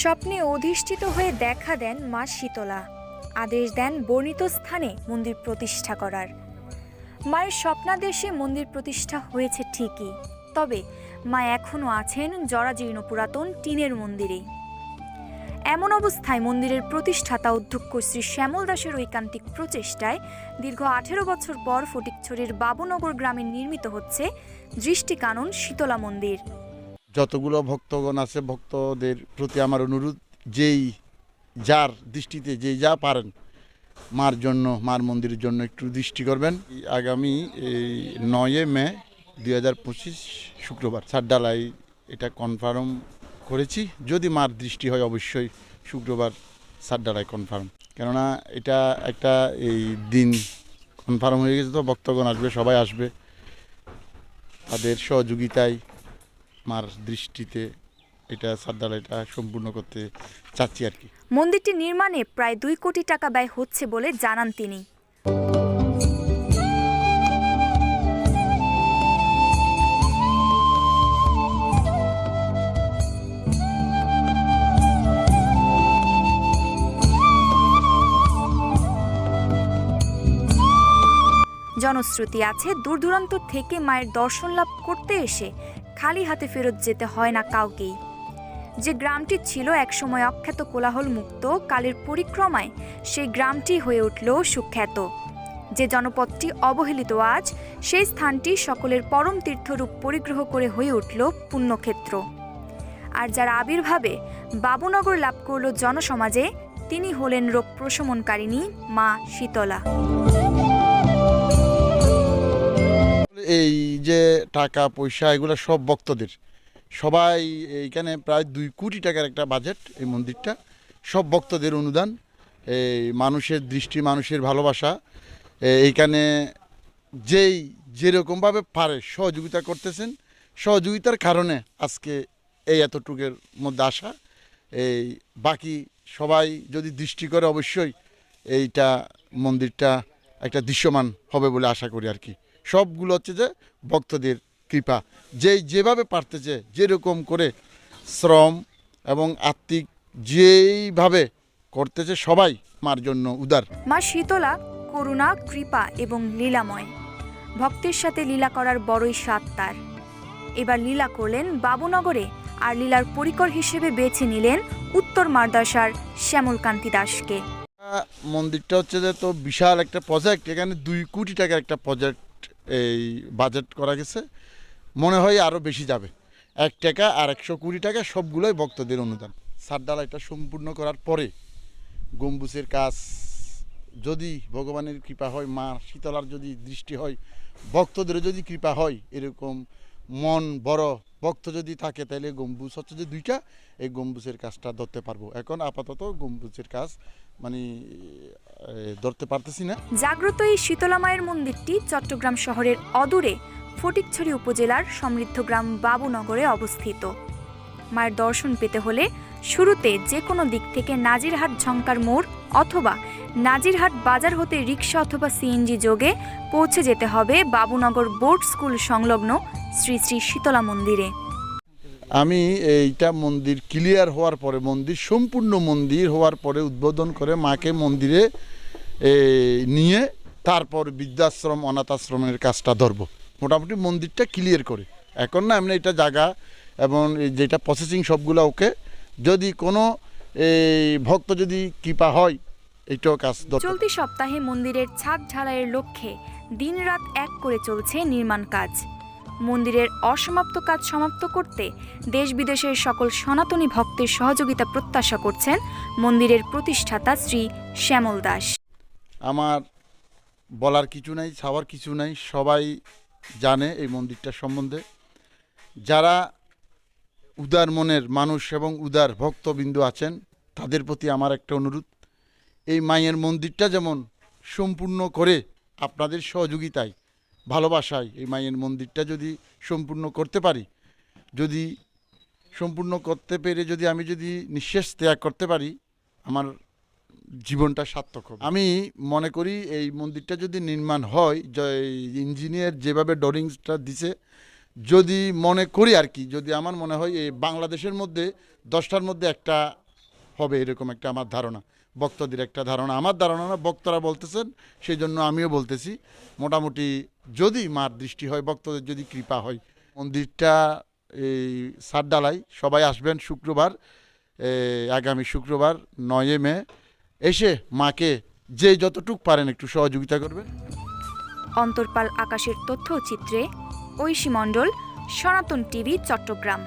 স্বপ্নে অধিষ্ঠিত হয়ে দেখা দেন মা শীতলা। আদেশ দেন বর্ণিত স্থানে মন্দির প্রতিষ্ঠা করার। মায়ের স্বপ্নাদেশে মন্দির প্রতিষ্ঠা হয়েছে ঠিকই। তবে মা এখনও আছেন জরাজীর্ণ পুরাতন টিনের মন্দিরেই এমন অবস্থায় মন্দিরের প্রতিষ্ঠাতা অধ্যক্ষ শ্রী শ্যামল দাসের ঐকান্তিক প্রচেষ্টায় দীর্ঘ আঠেরো বছর পর ফটিকছড়ির বাবুনগর গ্রামে নির্মিত হচ্ছে দৃষ্টিকানন শীতলা মন্দির। যতগুলো ভক্তগণ আছে, ভক্তদের প্রতি আমার অনুরোধ, যেই যার দৃষ্টিতে যে যা পারেন, মার জন্য, মার মন্দিরের জন্য একটু দৃষ্টি করবেন। আগামী এই নয়ে মে দুই হাজার পঁচিশ শুক্রবার সারডালাই এটা কনফার্ম করেছি। যদি মার দৃষ্টি হয়, অবশ্যই শুক্রবার সারডালাই কনফার্ম কেননা এটা একটা এই দিন কনফার্ম হয়ে গেছে তো, ভক্তগণ আসবে, সবাই আসবে। তাদের সহযোগিতায় মার দৃষ্টিতে এটা সাদ্দালাইটা সম্পূর্ণ করতে চাচ্ছি আর কি। মন্দিরটি নির্মাণে প্রায় দুই কোটি টাকা ব্যয় হচ্ছে বলে জানান তিনি। জনশ্রুতি আছে দূর দূরান্ত থেকে মায়ের দর্শন লাভ করতে এসে খালি হাতে ফেরত যেতে হয় না কাউকেই। যে গ্রামটি ছিল একসময় অখ্যাত কোলাহল মুক্ত কালের পরিক্রমায় সেই গ্রামটি হয়ে উঠল সুখ্যাত। যে জনপদটি অবহেলিত আজ, সেই স্থানটি সকলের পরম তীর্থরূপ পরিগ্রহ করে হয়ে উঠল পুণ্যক্ষেত্র। আর যার আবির্ভাবে বাবুনগর লাভ করল জনসমাজে, তিনি হলেন রোগ প্রশমনকারিণী মা শীতলা। এই যে টাকা, পয়সা এগুলো সব ভক্তদের। সবাই এইখানে প্রায় দুই কোটি টাকার একটা বাজেট এই মন্দিরটা। সব ভক্তদের অনুদান, এই মানুষের দৃষ্টি, মানুষের ভালোবাসা এইখানে যেই যেরকমভাবে পারে সহযোগিতা করতেছেন। সহযোগিতার কারণে আজকে এই এতটুকের মধ্যে আসা। এই বাকি সবাই যদি দৃষ্টি করে অবশ্যই এইটা মন্দিরটা একটা দৃশ্যমান হবে বলে আশা করি আর কি। সবগুলো হচ্ছে যে ভক্তদের কৃপা। যেই যেভাবে পারতেছে যেরকম করে শ্রম এবং আত্মিক যেইভাবে করতেছে সবাই মার জন্য উদার। মা শীতলা করুণা কৃপা এবং লীলাময়। ভক্তের সাথে লীলা করার বড়ই স্বাদ তার। এবার লীলা করলেন বাবুনগরে আর লীলার পরিকর হিসেবে বেছে নিলেন উত্তর মারদাসার শ্যামলকান্তি দাসকে। মন্দিরটা হচ্ছে যে তো বিশাল একটা প্রজেক্ট এখানে দুই কোটি টাকার একটা প্রজেক্ট এই বাজেট করা গেছে। মনে হয় আরও বেশি যাবে। এক টাকা আর একশো কুড়ি টাকা সবগুলোই ভক্তদের অনুদান। সারডালাইটা সম্পূর্ণ করার পরে গম্বুজের কাজ যদি ভগবানের কৃপা হয়, মা শীতলার যদি দৃষ্টি হয় ভক্তদের যদি কৃপা হয়, এরকম মন বড় ভক্ত যদি থাকে, তাহলে গম্বুজ হচ্ছে যে দুইটা, এই গম্বুজের কাজটা ধরতে পারব। এখন আপাতত গম্বুজের কাজ মানে ধরতে পারতেছি না। জাগ্রত এই শীতলা মায়ের মন্দিরটি চট্টগ্রাম শহরের অদূরে ফটিকছড়ি উপজেলার সমৃদ্ধ গ্রাম বাবুনগরে অবস্থিত। মায়ের দর্শন পেতে হলে শুরুতে যে কোনো দিক থেকে নাজিরহাট ঝঙ্কার মোড় অথবা নাজিরহাট বাজার হতে রিক্সা অথবা সিএনজি যোগে পৌঁছে যেতে হবে বাবুনগর বোর্ড স্কুল সংলগ্ন শ্রী শ্রী শীতলা মন্দিরে। আমি এইটা মন্দির ক্লিয়ার হওয়ার পরে, মন্দির সম্পূর্ণ মন্দির হওয়ার পরে উদ্বোধন করে মাকে মন্দিরে নিয়ে তারপর বৃদ্ধাশ্রম অনাথ আশ্রমের কাজটা ধরবো। মোটামুটি মন্দিরটা ক্লিয়ার করে। এখন না, এমনি এটা জায়গা এবং যেটা প্রসেসিং সবগুলো ওকে, যদি কোনো এই ভক্ত যদি কৃপা হয়, এইটাও কাজ চলতি সপ্তাহে মন্দিরের ছাদ ঢালাইয়ের লক্ষ্যে দিনরাত এক করে চলছে নির্মাণ কাজ। মন্দিরের অসমাপ্ত কাজ সমাপ্ত করতে দেশ বিদেশের সকল সনাতনী ভক্তের সহযোগিতা প্রত্যাশা করছেন মন্দিরের প্রতিষ্ঠাতা শ্রী শ্যামল দাস। আমার বলার কিছু নাই, ছাওয়ার কিছু নাই, সবাই জানে এই মন্দিরটার সম্বন্ধে। যারা উদার মনের মানুষ এবং উদার ভক্তবিন্দু আছেন, তাদের প্রতি আমার একটা অনুরোধ, এই মায়ের মন্দিরটা যেমন সম্পূর্ণ করে আপনাদের সহযোগিতায় ভালোবাসায় এই মায়ের মন্দিরটা যদি সম্পূর্ণ করতে পারি, যদি সম্পূর্ণ করতে পেরে যদি আমি যদি নিঃশ্বাস ত্যাগ করতে পারি, আমার জীবনটা সার্থক হবে। আমি মনে করি এই মন্দিরটা যদি নির্মাণ হয় যে ইঞ্জিনিয়ার যেভাবে ডরিংসটা দিছে, যদি মনে করি আর কি, যদি আমার মনে হয় এই বাংলাদেশের মধ্যে দশটার মধ্যে একটা হবে এরকম একটা আমার ধারণা, ভক্তদের একটা ধারণা। আমার ধারণা না, ভক্তরা বলতেছেন সেই জন্য আমিও বলতেছি। মোটামুটি যদি মার দৃষ্টি হয়, ভক্তদের যদি কৃপা হয়, মন্দিরটা, এই সারডালাই সবাই আসবেন শুক্রবার আগামী শুক্রবার, নয় মে, এসে মাকে যে যতটুক পারেন একটু সহযোগিতা করবেন। অন্তর্পাল আকাশের তথ্যচিত্রে ঐশী মণ্ডল, সনাতন টিভি, চট্টগ্রাম।